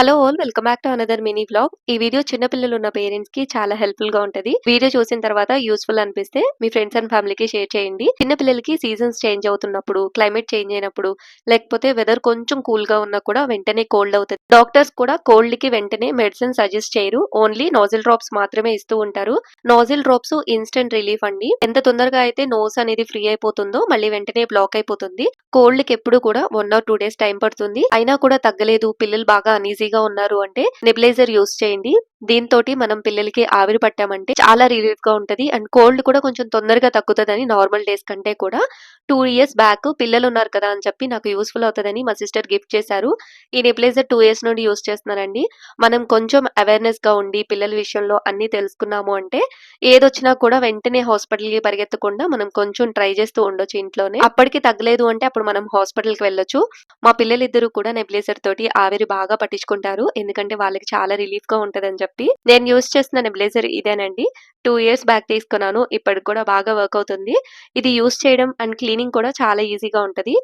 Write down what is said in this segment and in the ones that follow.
Hello all welcome back to another mini blog ఈ video చిన్న పిల్లలు ఉన్న పేరెంట్స్కి చాలా హెల్ప్ఫుల్గా ఉంటది. వీడియో చూసిన తర్వాత యూస్ఫుల్ అనిపిస్తే మీ ఫ్రెండ్స్ అండ్ ఫ్యామిలీకి షేర్ చేయండి. చిన్న పిల్లలకి సీజన్స్ చేంజ్ అవుతున్నప్పుడు క్లైమేట్ చేంజ్ అయినప్పుడు లేకపోతే వెదర్ కొంచెం కూల్గా ఉన్నా కూడా వెంటనే కోల్డ్ అవుతుంది. డాక్టర్స్ కూడా కోల్డ్కి వెంటనే మెడిసిన్ సజెస్ట్ చేయరు. ఓన్లీ నోజిల్ డ్రాప్స్ మాత్రమే ఇస్తూ ఉంటారు. నోజిల్ డ్రాప్స్ ఇన్స్టెంట్ రిలీఫ్ అండి. ఎంత తొందరగా అయితే నోస్ అనేది ఫ్రీ అయిపోతుందో మళ్ళీ వెంటనే బ్లాక్ అయిపోతుంది. కోల్డ్కి ఎప్పుడు కూడా one or two days time పడుతుంది. అయినా కూడా తగ్గలేదు పిల్లలు బాగా హ్యాపీగా ఉన్నారు అంటే నెబిలైజర్ యూస్ చేయండి. దీంతో మనం పిల్లలకి ఆవిరి పట్టామంటే చాలా రిలీఫ్గా ఉంటది. అండ్ కోల్డ్ కూడా కొంచెం తొందరగా తగ్గుతుందని నార్మల్ డేస్ కంటే కూడా టూ ఇయర్స్ బ్యాక్ పిల్లలు ఉన్నారు కదా అని చెప్పి నాకు యూస్ఫుల్ అవుతుందని మా సిస్టర్ గిఫ్ట్ చేశారు. ఈ నెబిలైజర్ టూ ఇయర్స్ నుండి యూస్ చేస్తున్నానండి మనం కొంచెం అవేర్నెస్గా ఉండి పిల్లల విషయంలో అన్ని తెలుసుకున్నాము అంటే ఏదొచ్చినా కూడా వెంటనే హాస్పిటల్కి పరిగెత్తకుండా మనం కొంచెం ట్రై చేస్తూ ఉండొచ్చు ఇంట్లోనే. అప్పటికి తగ్గలేదు అంటే అప్పుడు మనం హాస్పిటల్కి వెళ్ళొచ్చు. మా పిల్లలిద్దరూ కూడా నెబిలైజర్ తోటి ఆవిరి బాగా పట్టించుకుంటారు. ఎందుకంటే వాళ్ళకి చాలా రిలీఫ్గా ఉంటదని చెప్పి నేను యూజ్ చేస్తున్న బ్లేజర్ ఇదేనండి. టూ ఇయర్స్ బ్యాక్ తీసుకున్నాను. ఇప్పటికి కూడా బాగా వర్క్ అవుతుంది. ఇది యూస్ చేయడం అండ్ క్లీనింగ్ కూడా చాలా ఈజీగా ఉంటది.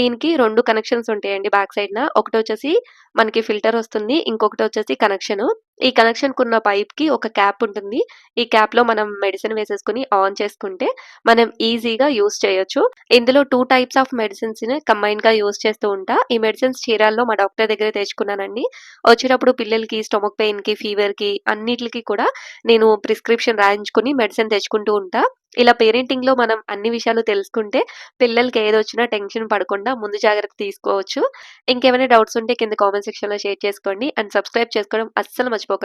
దీనికి రెండు కనెక్షన్స్ ఉంటాయండి బ్యాక్ సైడ్ న. ఒకటి వచ్చేసి మనకి ఫిల్టర్ వస్తుంది. ఇంకొకటి వచ్చేసి కనెక్షన్ ఈ కనెక్షన్ ఉన్న పైప్కి ఒక క్యాప్ ఉంటుంది. ఈ క్యాప్లో మనం మెడిసిన్ వేసేసుకుని ఆన్ చేసుకుంటే మనం ఈజీగా యూస్ చేయొచ్చు. ఇందులో టూ టైప్స్ ఆఫ్ మెడిసిన్స్ని కంబైన్గా యూస్ చేస్తూ ఉంటా. ఈ మెడిసిన్స్ చీరాల్లో మా డాక్టర్ దగ్గర తెచ్చుకున్నానండి. వచ్చేటప్పుడు పిల్లలకి స్టొమక్ పెయిన్కి ఫీవర్కి అన్నిటికి కూడా నేను ప్రిస్క్రిప్షన్ రాయించుకుని మెడిసిన్ తెచ్చుకుంటూ ఉంటా. ఇలా పేరెంటింగ్లో మనం అన్ని విషయాలు తెలుసుకుంటే పిల్లలకి ఏదొచ్చినా టెన్షన్ పడకుండా ముందు జాగ్రత్త తీసుకోవచ్చు. ఇంకేమైనా డౌట్స్ ఉంటే కింద కామెంట్ సెక్షన్లో షేర్ చేసుకోండి. అండ్ సబ్స్క్రైబ్ చేసుకోవడం అస్సలు మర్చిపోకండి